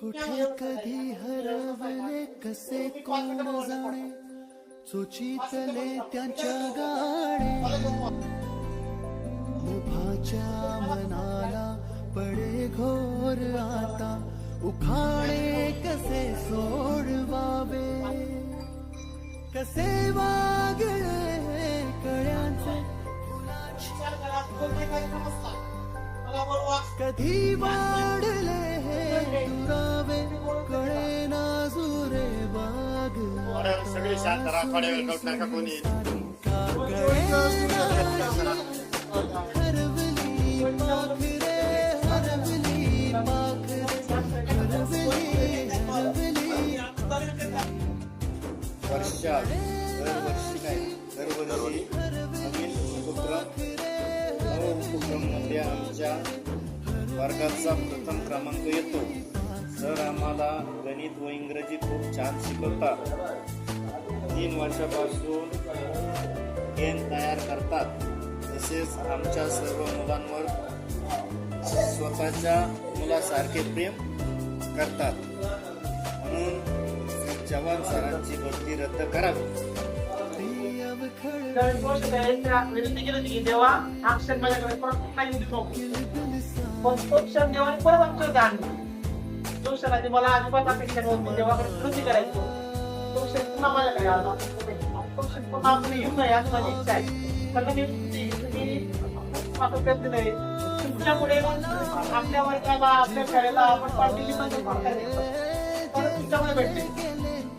कुठे कधी हरवले कसे कोण जाणे? चोचीतले त्यांच्या गाणे. मुभाच्या मनाला पडे घोर आता. उखाणे कसे सोडवावे? कसे वागळे कळ्यांचे? कधी वाढले सगळे शांत राहा थोड्या वेळ कळत का कोणी. वर्षा कळेना हरवली पाखरे हरवली पाखरे हरवली हरवली वर्षात दरवर्षी नाही दरवर्षी नवीन उपक्रम उपक्रममध्ये आमच्या वर्गाचा प्रथम क्रमांक येतो. सर आम्हाला गणित व इंग्रजी खूप छान शिकवतात. तीन वर्षापासून गेम तयार करतात. तसेच आमच्या सर्व मुलांवर स्वतःच्या मुलासारखे प्रेम करतात. म्हणून जवान सरांची भक्ती रद्द करावी विनंती केली होती की देवा हा क्षण माझ्याकडे परत नाही येऊ नको पण देवाने परत आमच्याकडे आणला तो क्षण आधी मला अजिबात अपेक्षा नव्हती देवाकडे विनंती करायचो तो क्षण पुन्हा माझ्याकडे आला तो पुन्हा आपण येऊ नये अशी माझी इच्छा आहे कारण मी माझा प्रयत्न नाही तुमच्यामुळे आपल्या वर्गाला आपल्या शाळेला आपण पाठवली म्हणजे परत तुमच्यामुळे भेटते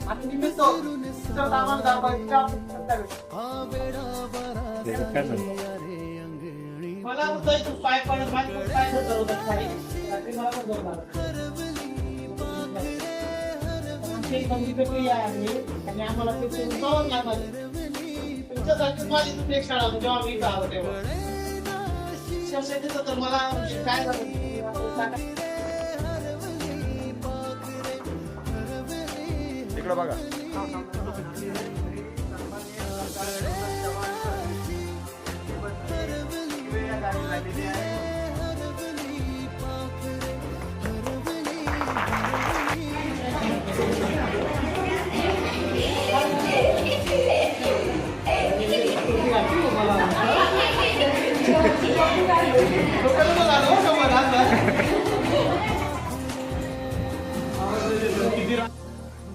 आणि निमित्त आम्हाला दाखवायचं आपण मला इथं पाय पडत माझे पण पाय खाली. रात्री मला. आमची आहे आम्ही आणि आम्हाला ते सोडून जावंच लागणार आहे. तुमच्यासारखी माझी दुसरी एक शाळा होती जेव्हा मी आलो तेव्हा शिवसेनेचं तर मला काय झालं ते. इकडं बघा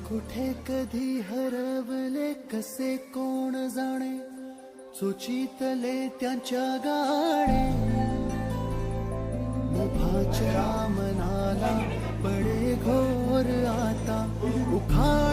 कुठे कधी हरवले कसे कोण जाणे? सुचितले त्यांच्या गाणे. मुभाच्या मनाला पडे घोर आता. उखा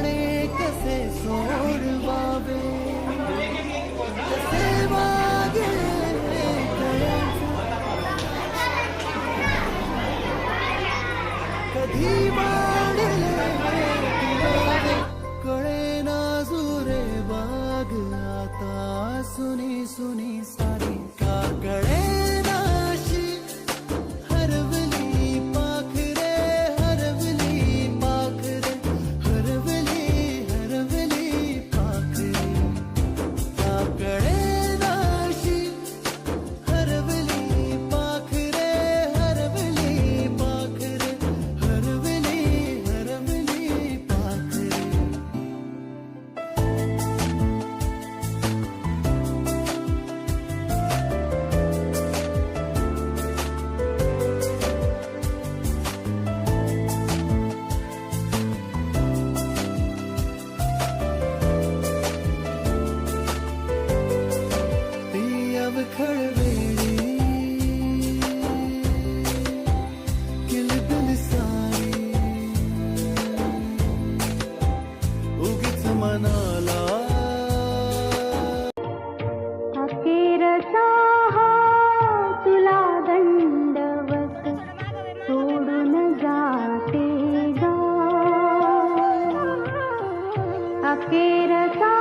fakir ka